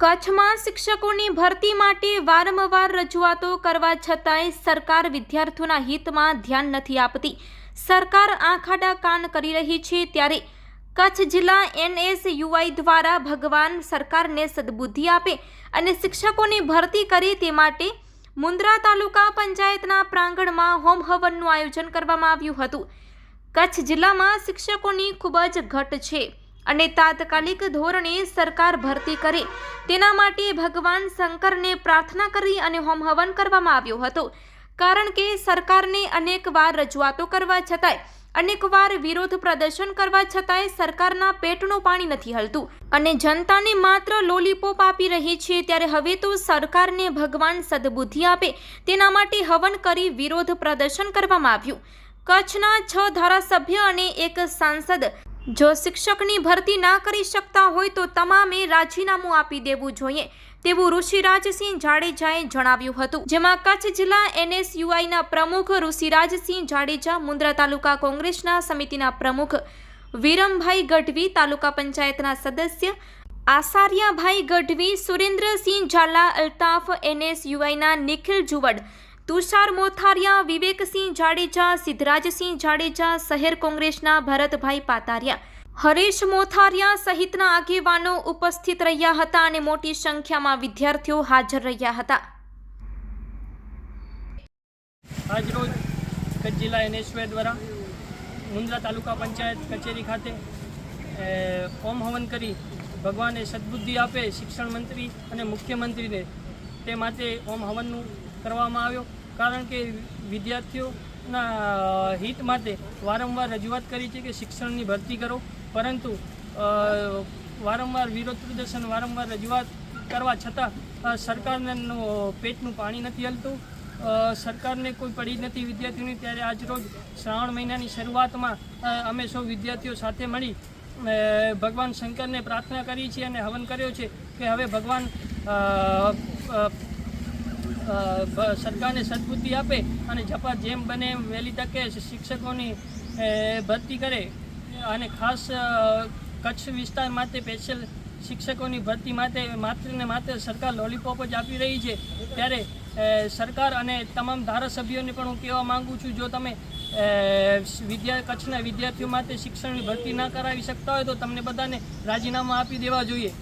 કચ્છમાં શિક્ષકોની ભરતી માટે વારંવાર રજૂઆતો કરવા છતાંય સરકાર વિદ્યાર્થીઓના હિતમાં ધ્યાન નથી આપતી. સરકાર આંખાડા કાન કરી રહી છે ત્યારે કચ્છ જિલ્લા એનએસયુઆઈ દ્વારા ભગવાન સરકારને સદબુદ્ધિ આપે અને શિક્ષકોની ભરતી કરે તે માટે મુન્દ્રા તાલુકા પંચાયતના પ્રાંગણમાં હોમ હવનનું આયોજન કરવામાં આવ્યું હતું. કચ્છ જિલ્લામાં શિક્ષકોની ખૂબ જ ઘટ છે. અને તાત્કાલિક ધોરણે સરકાર ભરતી કરે. તેના માટે ભગવાન શંકરને પ્રાર્થના કરી અને હોમ હવન કરવામાં આવ્યો હતો. કારણ કે સરકારને અનેકવાર રજૂઆતો કરવા છતાંય, અનેકવાર વિરોધ પ્રદર્શન કરવા છતાંય સરકારના પેટનું પાણી નથી હલતું. અને જનતાને માત્ર લોલીપોપ આપી રહી છે ત્યારે હવે તો સરકારને ભગવાન સદબુદ્ધિ આપે, તેના માટે હવન કરી વિરોધ પ્રદર્શન કરવામાં આવ્યું. કચ્છના છ ધારાસભ્ય અને એક સાંસદ જો શિક્ષકની ભરતી ના કરી શકતા હોય તો તમામે રાજીનામું આપી દેવું જોઈએ, તેવું ઋષિરાજસિંહ જાડેજાએ જણાવ્યું હતું. જેમાં કચ્છ જિલ્લા એનએસયુઆઈના પ્રમુખ ઋષિરાજસિંહ જાડેજા, મુન્દ્રા તાલુકા કોંગ્રેસના સમિતિના પ્રમુખ વિરમભાઈ ગઢવી, તાલુકા પંચાયતના સદસ્ય આસારિયાભાઈ ગઢવી, સુરેન્દ્રસિંહ ઝાલા, અલ્તાફ એનએસયુઆઈના નિખિલ જુવડ તુષાર મોથારિયા, વિવેકસિંહ જાડેજા, સિદ્ધરાજસિંહ જાડેજા, શહેર કોંગ્રેસના ભરતભાઈ પાતારિયા. હરેશ મોથારિયા સહિતના આગેવાનો ઉપસ્થિત રહ્યા હતા અને મોટી સંખ્યામાં વિદ્યાર્થીઓ હાજર રહ્યા હતા. આજરોજ કચ્છ જિલ્લા એનએસવે દ્વારા મુન્દ્રા તાલુકા પંચાયત કચેરી ખાતે ઓમ હવન કરી ભગવાને સદબુદ્ધિ આપે શિક્ષણ મંત્રી અને મુખ્યમંત્રીને તે માટે ઓમ હવનનું કરવામાં આવ્યો. કારણ કે વિદ્યાર્થીઓના હિત માટે વારંવાર રજૂઆત કરી છે કે શિક્ષણની ભરતી કરો. પરંતુ વારંવાર વિરોધ પ્રદર્શન, વારંવાર રજૂઆત કરવા છતાં સરકારનું પેટનું પાણી નથી હલતું. સરકારને કોઈ પડી નથી વિદ્યાર્થીઓની. ત્યારે આજરોજ શ્રાવણ મહિનાની શરૂઆતમાં અમે સૌ વિદ્યાર્થીઓ સાથે મળી ભગવાન શંકરને પ્રાર્થના કરી છે અને હવન કર્યો છે કે હવે ભગવાન સરકારને સદબુદ્ધિ આપે અને જપા જેમ બને એમ વહેલી તકે શિક્ષકોની ભરતી કરે. અને ખાસ કચ્છ વિસ્તાર માટે સ્પેશિયલ શિક્ષકોની ભરતી માટે માત્ર ને માત્ર સરકાર લોલીપોપ જ આપી રહી છે. ત્યારે સરકાર અને તમામ ધારાસભ્યોને પણ હું કહેવા માંગુ છું, જો તમે વિદ્યા, કચ્છના વિદ્યાર્થીઓ માટે શિક્ષણની ભરતી ના કરાવી શકતા હોય તો તમને બધાને રાજીનામા આપી દેવા જોઈએ.